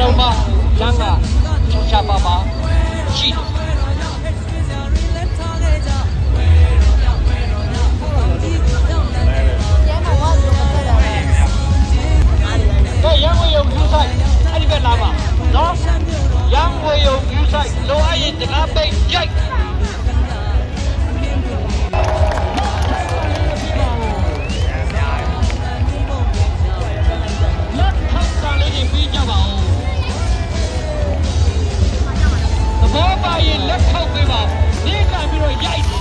Chamba, Chamba, Chamba, Chamba, Chamba, といえば、ネイカー・ミロイ・ヤ。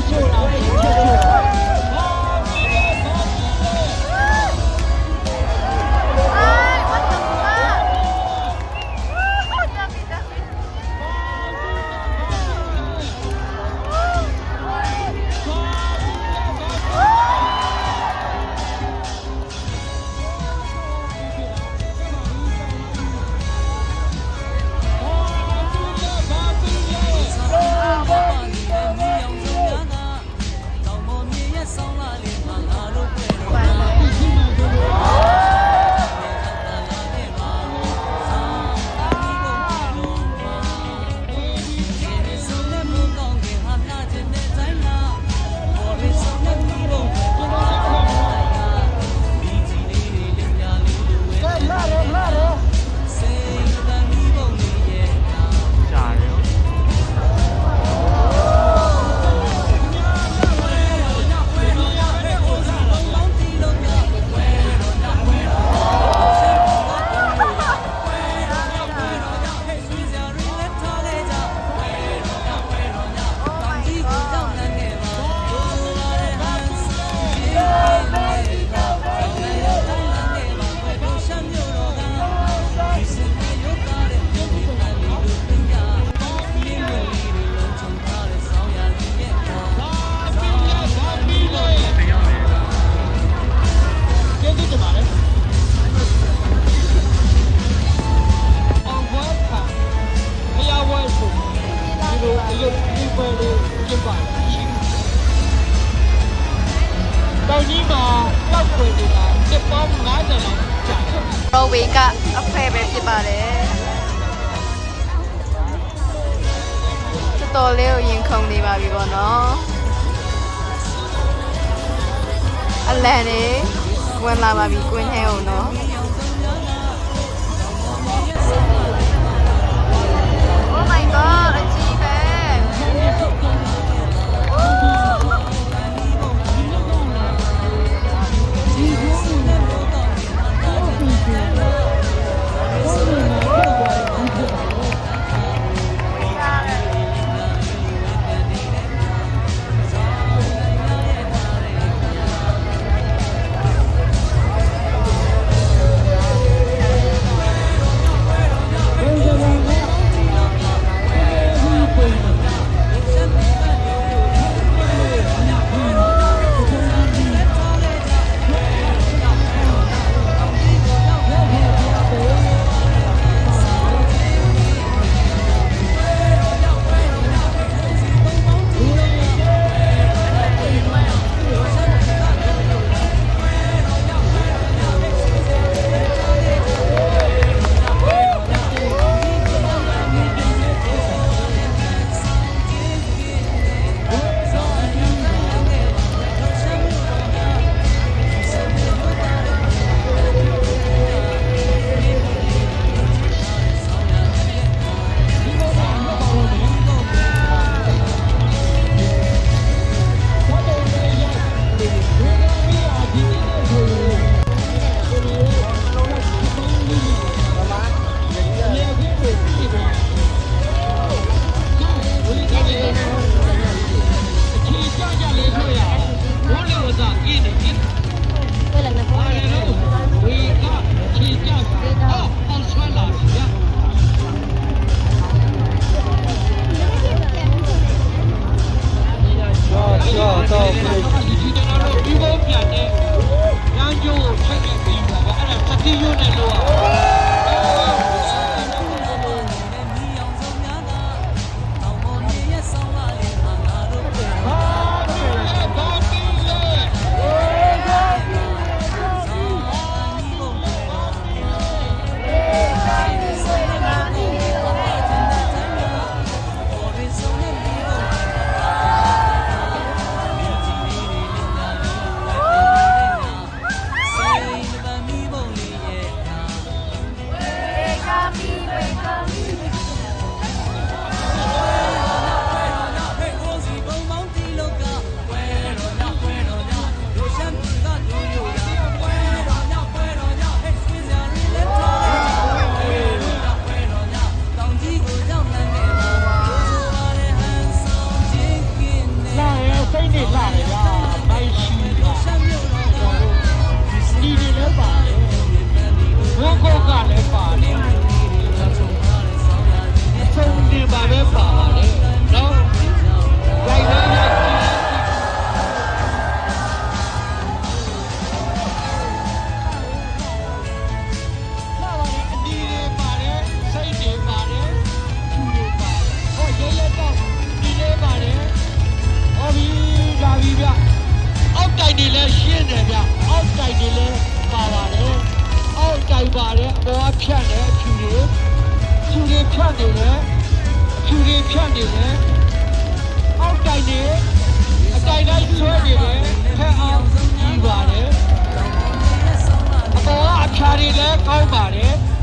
太了 ပါရှိတယ်။တောင်ကြီးမှာပောက်ခွေတွေကစစ်ပေါင်း90လောက်ကြာတယ်။ရောဝေကအဖွဲပဲဖြစ်ပါတယ်။တော်လေးကိုရင်ခုန်နေပါပြီပေါ့နော်။အလန်နေဝင်လာပါပြီကွင်းထဲအောင်နော်။ ဖြူတွေဖြတ်နေတယ်အဖြူတွေဖြတ်နေတယ်အောက်တိုက်တွေအတိုက်တိုင်းဆွဲနေတယ်ဖက်အောင်ကြီးပါတယ်အပေါ်ကအဖြာတွေလည်းကောင်းပါတယ်ဒီကရှင်းမျက်နှာကိုဖြာပါတယ်